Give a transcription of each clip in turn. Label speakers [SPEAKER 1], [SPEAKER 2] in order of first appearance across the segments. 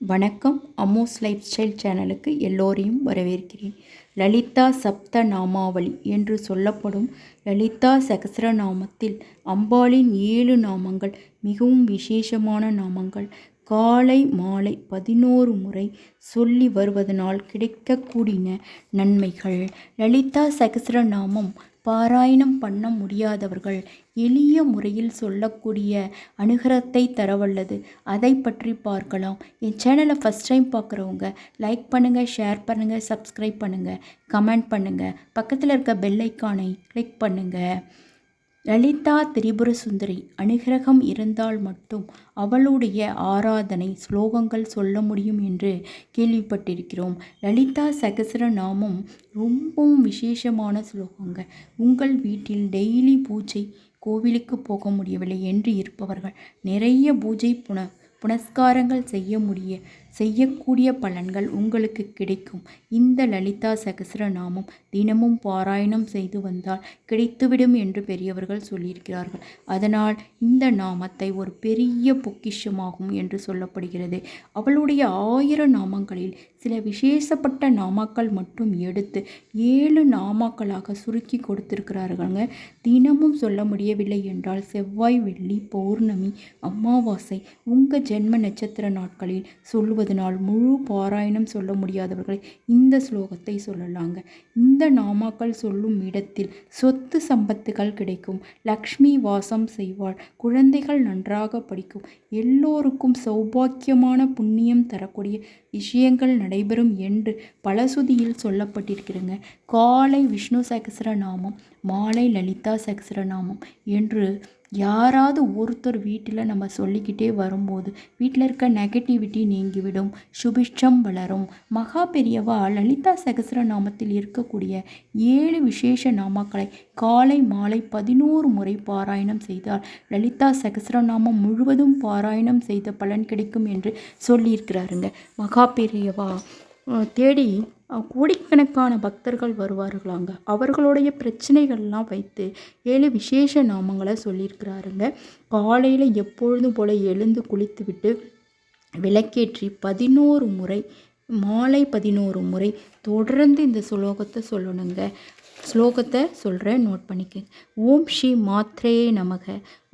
[SPEAKER 1] வணக்கம். Amos life style சேனலுக்கு எல்லோரையும் வரவேற்கிறேன். லலிதா சப்த நாமாவளி என்று சொல்லப்படும் லலிதா சகசிரநாமத்தில் அம்பாளின் ஏழு நாமங்கள் மிகவும் விசேஷமான நாமங்கள். காலை மாலை பதினோரு முறை சொல்லி வருவதனால் கிடைக்கக்கூடிய நன்மைகள். லலிதா சகசிரநாமம் பாராயணம் பண்ண முடியாதவர்கள் எளிய முறையில் சொல்லக்கூடிய அனுகரத்தை தரவல்லது. அதை பற்றி பார்க்கலாம். என் சேனலை ஃபஸ்ட் டைம் பார்க்குறவங்க லைக் பண்ணுங்கள் ஷேர் பண்ணுங்கள் சப்ஸ்கிரைப் பண்ணுங்கள் கமெண்ட் பண்ணுங்கள் பக்கத்தில் இருக்க பெல் ஐக்கானை கிளிக் பண்ணுங்கள் லலிதா திரிபுர சுந்தரி அனுகிரகம் இருந்தால் மட்டும் அவளுடைய ஆராதனை ஸ்லோகங்கள் சொல்ல முடியும் என்று கேள்விப்பட்டிருக்கிறோம். லலிதா சகசர நாமம் ரொம்பவும் விசேஷமான ஸ்லோகங்கள் உங்கள் வீட்டில் டெய்லி பூஜை கோவிலுக்கு போக முடியவில்லை என்று இருப்பவர்கள் நிறைய பூஜை புன புனஸ்காரங்கள் செய்ய முடிய செய்யக்கூடிய பலன்கள் உங்களுக்கு கிடைக்கும். இந்த லலிதா சகசிரநாமம் தினமும் பாராயணம் செய்து வந்தால் கிடைத்துவிடும் என்று பெரியவர்கள் சொல்லியிருக்கிறார்கள். அதனால் இந்த நாமத்தை ஒரு பெரிய பொக்கிஷமாகும் என்று சொல்லப்படுகிறது. அவளுடைய ஆயிரம் நாமங்களில் சில விசேஷப்பட்ட நாமாக்கள் மட்டும் எடுத்து ஏழு நாமாக்களாக சுருக்கி கொடுத்திருக்கிறார்கள்ங்க. தினமும் சொல்ல முடியவில்லை என்றால் செவ்வாய் வெள்ளி பௌர்ணமி அமாவாசை உங்கள் ஜென்ம நட்சத்திர நாட்களில் சொல்லுவது நாள் முழு பாராயணம் சொல்ல முடியாதவர்கள் இந்த ஸ்லோகத்தை சொல்லலாங்க. இந்த நாமாக்கள் சொல்லும் இடத்தில் சொத்து சம்பத்துகள் கிடைக்கும். லக்ஷ்மி வாசம் செய்வாள். குழந்தைகள் நன்றாக படிக்கும். எல்லோருக்கும் சௌபாக்கியமான புண்ணியம் தரக்கூடிய விஷயங்கள் நடைபெறும் என்று பலசுதியில் சொல்லப்பட்டிருக்கிறங்க காலை விஷ்ணு சகசர நாமம் மாலை லலிதா சகசர நாமம் என்று யாராவது ஒருத்தர் வீட்டில் நம்ம சொல்லிக்கிட்டே வரும்போது வீட்டில் இருக்க நெகட்டிவிட்டி நீங்கிவிடும் சுபிட்சம் வளரும். மகா பெரியவா லலிதா சகசர நாமத்தில் இருக்கக்கூடிய ஏழு விசேஷ நாமாக்களை காலை மாலை பதினோரு முறை பாராயணம் செய்தால் லலிதா சகசரநாமம் முழுவதும் பாராயணம் செய்த பலன் கிடைக்கும் என்று சொல்லியிருக்கிறாருங்க. மகா பெரியவா தேடி கோடிக்கணக்கான பக்தர்கள் வருவார்களாங்க. அவர்களுடைய பிரச்சனைகள்லாம் வைத்து ஏழு விசேஷ நாமங்களை சொல்லியிருக்கிறாருங்க. காலையில் எப்பொழுதும் போல் எழுந்து குளித்துவிட்டு விளக்கேற்றி பதினோரு முறை மாலை பதினோரு முறை தொடர்ந்து இந்த ஸ்லோகத்தை சொல்லணுங்க. ஸ்லோகத்தை சொல்கிறேன் நோட் பண்ணிக்க ஓம் ஸ்ரீ மாத்ரே நமக.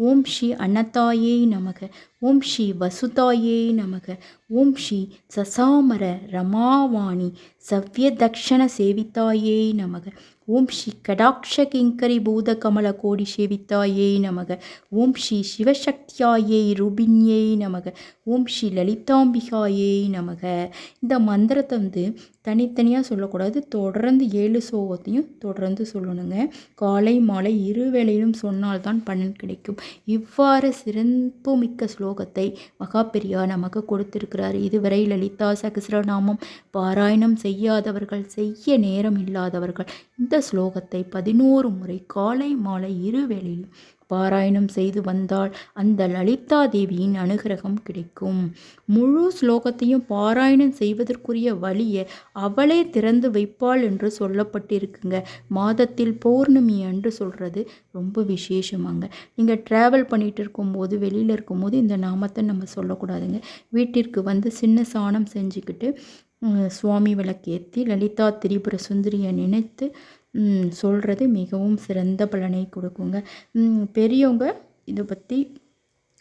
[SPEAKER 1] ஓம் ஸ்ரீ அன்னத்தாயே நமக. ஓம் ஸ்ரீ வசுதாயே நமக. ஓம் ஸ்ரீ சசாமர ரமாவாணி. சவ்யதக்ஷண சேவித்தாயே நமக. ஓம் ஸ்ரீ கடாட்ச கிங்கரி பூத கமல கோடி சேவித்தாயே நமக. ஓம் ஸ்ரீ சிவசக்தியாயே ரூபின்யே நமக. ஓம் ஸ்ரீ லலிதாம்பிகாயே நமக. இந்த மந்திரத்தை வந்து தனித்தனியாக சொல்லக்கூடாது. தொடர்ந்து ஏழு சோகத்தையும் தொடர்ந்து சொல்லணுங்க. காலை மாலை இரு வேளையிலும் சொன்னால்தான் பலன் கிடைக்கும். இவ்வாறு சிறப்புமிக்க ஸ்லோகத்தை மகாபெரியா நமக்கு கொடுத்திருக்கிறார். இதுவரை லலிதா சகசிரநாமம் பாராயணம் செய்யாதவர்கள் செய்ய நேரம் இல்லாதவர்கள் இந்த ஸ்லோகத்தை பதினோரு முறை காலை மாலை இரு வேளையிலும் பாராயணம் செய்து வந்தால் அந்த லலிதா தேவியின் அனுகிரகம் கிடைக்கும். முழு ஸ்லோகத்தையும் பாராயணம் செய்வதற்குரிய வழியை அவளே திறந்து வைப்பாள் என்று சொல்லப்பட்டிருக்குங்க. மாதத்தில் பௌர்ணமி என்று சொல்கிறது ரொம்ப விசேஷமாங்க. நீங்கள் ட்ராவல் பண்ணிகிட்டு இருக்கும்போது வெளியில் இருக்கும்போது இந்த நாமத்தை நம்ம சொல்லக்கூடாதுங்க. வீட்டிற்கு வந்து சின்ன சாணம் செஞ்சுக்கிட்டு சுவாமி விளக்கேற்றி லலிதா திரிபுர சுந்தரியை நினைத்து சொல்கிறது மிகவும் சிறந்த பலனை கொடுக்குங்க. பெரியவங்க இதை பற்றி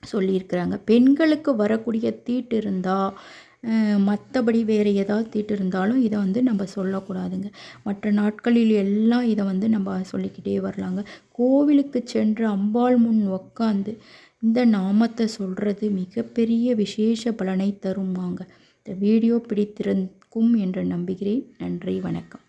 [SPEAKER 1] சொல்லியிருக்கிறாங்க. பெண்களுக்கு வரக்கூடிய தீட்டு இருந்தால் மற்றபடி வேறு ஏதாவது தீட்டு இருந்தாலும் இதை வந்து நம்ம சொல்லக்கூடாதுங்க. மற்ற நாட்களில் எல்லாம் இதை வந்து நம்ம சொல்லிக்கிட்டே வரலாங்க. கோவிலுக்கு சென்று அம்பாள் முன் உக்காந்து இந்த நாமத்தை சொல்கிறது மிகப்பெரிய விசேஷ பலனை தருமாங்க. இந்த வீடியோ பிடித்திருக்கும் என்று நம்புகிறேன். நன்றி வணக்கம்.